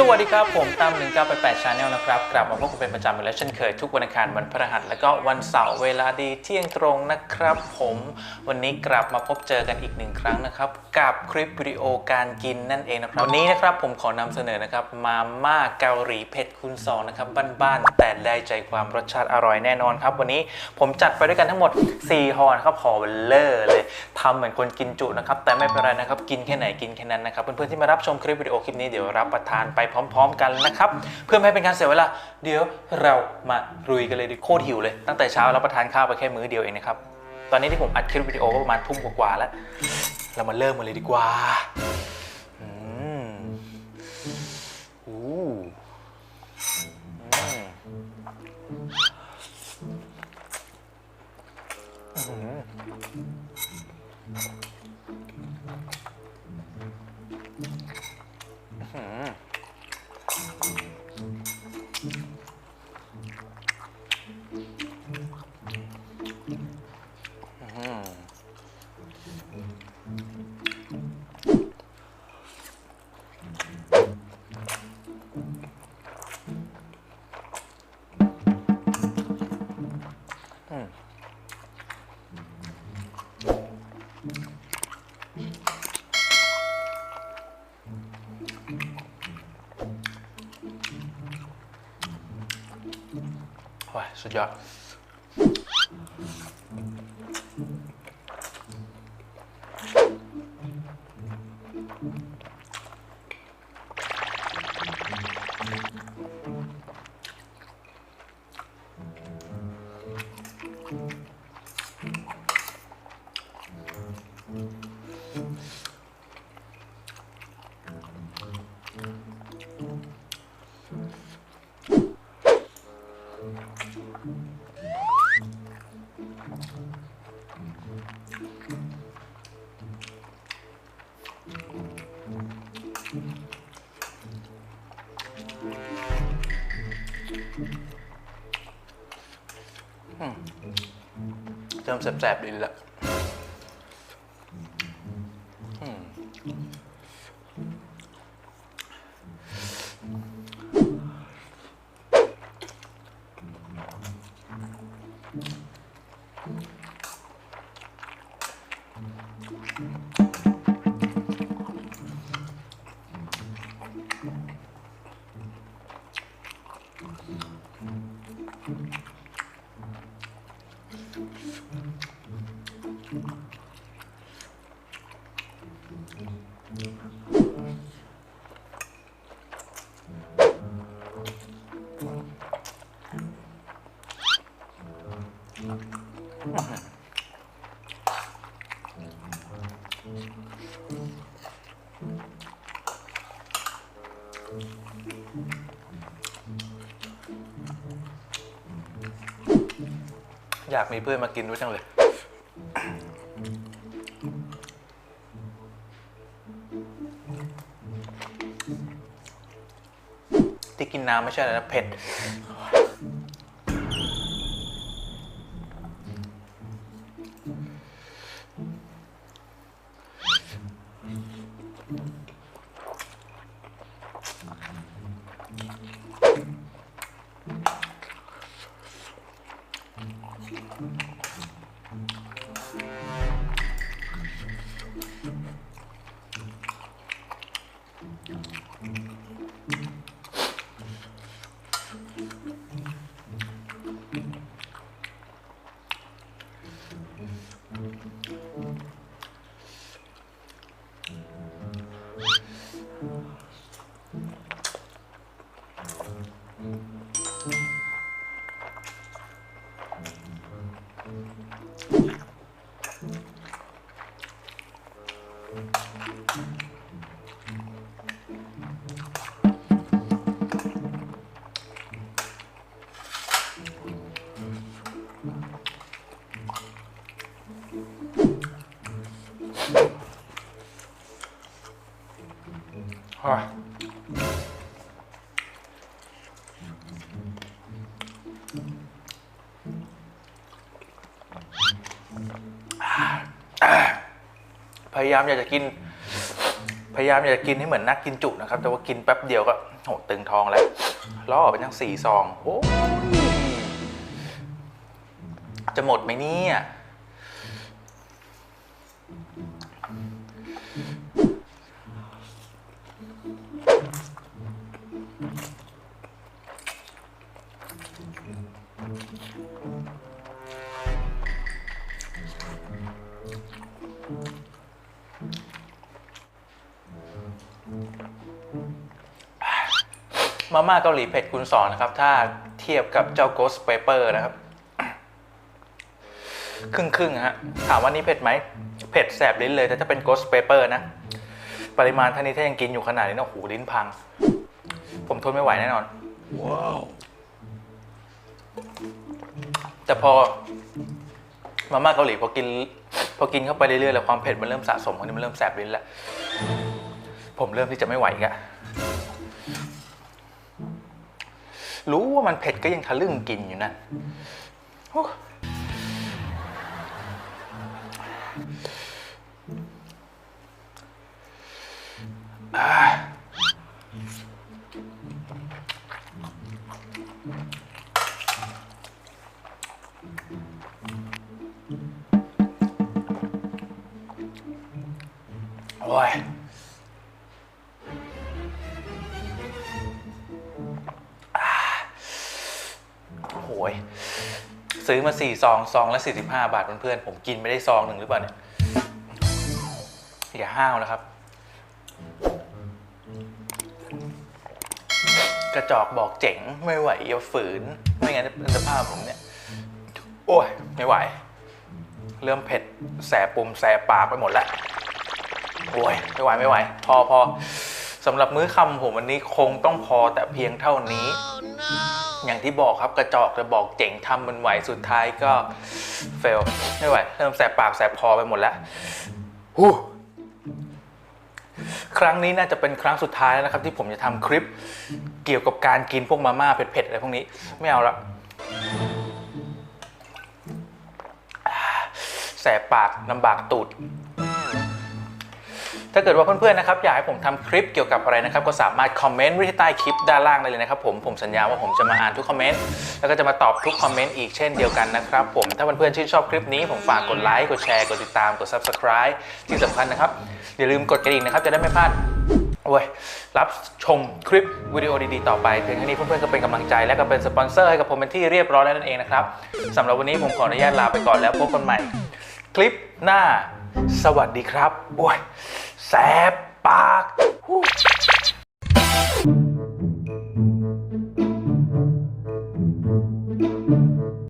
สวัสดีครับ ผมตาม1988 Channel นะครับกลับมาพบกันเป็นประจำอยู่แล้วเช่นเคยทุกวันอังคารวันพฤหัสและก็วันเสาร์เวลาดีเที่ยงตรงนะครับ ผมวันนี้กลับมาพบเจอกันอีกหนึ่งครั้งนะครับ กับคลิปวิดีโอการกินนั่นเองนะครับวันนี้นะครับผมขอนำเสนอนะครับมาม่าเกาหลีเผ็ดคูณสองนะครับบ้านๆแต่ได้ใจความรสชาติอร่อยแน่นอนครับ วันนี้ผมจัดไปด้วยกันทั้งหมด 4ห่อนะครับห่อเบลเลอร์เลยทำเหมือนคนกินจุนะครับแต่ไม่เป็นไรนะครับกินแค่ไหนกินแค่นั้นนะครับเพื่อนๆที่มารับชมคลิปวิดีโอคลิปนี้เดี๋ยวรับประทานไปพร้อม ๆ กันนะครับ เพื่อไม่ให้เป็นการเสียเวลา เดี๋ยวเรามาลุยกันเลยดิโคตรหิวเลย ตั้งแต่เช้ารับประทานข้าวไปแค่มื้อเดียวเองนะครับ ตอนนี้ที่ผมอัดคลิปวิดีโอก็ประมาณทุ่มกว่าๆแล้ว เรามาเริ่มกันเลยดีกว่า โอ้ย เริ่มแสบๆดีแล้ว อยากมีเพื่อนมากินด้วยจังเลย ที่กินน้ำไม่ใช่อะไรนะเผ็ด พยายามอยากจะกิน พยายามอยากจะกินให้เหมือนนักกินจุนะครับ แต่ว่ากินแป๊บเดียวก็โหตึงท้องแล้วล่อไปทั้งสี่ซองโอ้จะหมดไหมเนี่ย มาม่าเกาหลีเผ็ดคูณสองนะครับ ถ้าเทียบกับเจ้า Ghost Paper นะครับ ครึ่งครึ่งๆฮะ ถามว่านี่เผ็ดไหม เผ็ดแสบลิ้นเลย แต่ถ้าเป็น Ghost Paper นะ ปริมาณเท่านี้ถ้ายังกินอยู่ขนาดนี้นะโอ้โหลิ้นพัง ผมทนไม่ไหวแน่นอน ว้าว แต่พอมาม่าเกาหลีพอกิน พอกินเข้าไปเรื่อยๆแล้วความเผ็ดมันเริ่มสะสมมันเริ่มแสบลิ้นแล้ว ผมเริ่มที่จะไม่ไหวอีกอะ รู้ว่ามันเผ็ดก็ยังทะลึ่งกินอยู่นั่น ยซื้อมาสี่ซองซองละ45บห้าบาทเพื่อนๆผมกินไม่ได้ซองหนึ่งหรือเปล่าเนี่ยอย่าห้าวนะครับ กระจอกบอกเจ๋งไม่ไหวอย่าฝืน ไม่งั้นเป็นสภาพผมเนี่ย โอ้ยไม่ไหว เริ่มเผ็ดแสบปุ่มแสบปากไปหมดแล้วโอ้ยไม่ไหวไม่ไหว พอพอสำหรับมื้อค่ำผมวันนี้คงต้องพอแต่เพียงเท่านี้ อย่างที่บอกครับกระจอกจะบอกเจ๋งทำมันไหวสุดท้ายก็เฟลไม่ไหวเริ่มแสบปากแสบคอไปหมดแล้วฮู้ครั้งนี้น่าจะเป็นครั้งสุดท้ายแล้วนะครับ ที่ผมจะทำคลิปเกี่ยวกับการกินพวกมาม่าเผ็ดๆอะไรพวกนี้ไม่เอาละแสบปากลำบากตูด ถ้าเกิดว่าเพื่อนๆนะครับอยากให้ผมทำคลิปเกี่ยวกับอะไรนะครับก็สามารถคอมเมนต์ไว้ที่ใต้คลิปด้านล่างได้เลยนะครับผมผมสัญญาว่าผมจะมาอ่านทุกคอมเมนต์แล้วก็จะมาตอบทุกคอมเมนต์อีกเช่นเดียวกันนะครับผมถ้าเพื่อนๆชื่นชอบคลิปนี้ผมฝากกดไลค์กดแชร์กดติดตามกด subscribe ที่สำคัญนะครับอย่าลืมกดกระดิ่งนะครับจะได้ไม่พลาดโอ้ยรับชมคลิปวิดีโอดีๆ ต่อไปเพียงแค่นี้เพื่อนๆก็เป็นกำลังใจและก็เป็นสปอนเซอร์ให้กับผมเป็นที่เรียบร้อยแล้วนั่นเองนะครับสำหรับวันนี้ผมขออนุญาตลาไปก่อนแล้วพบกันใหม่ คลิปหน้า สวัสดีครับโอ้ยแสบปากฮู้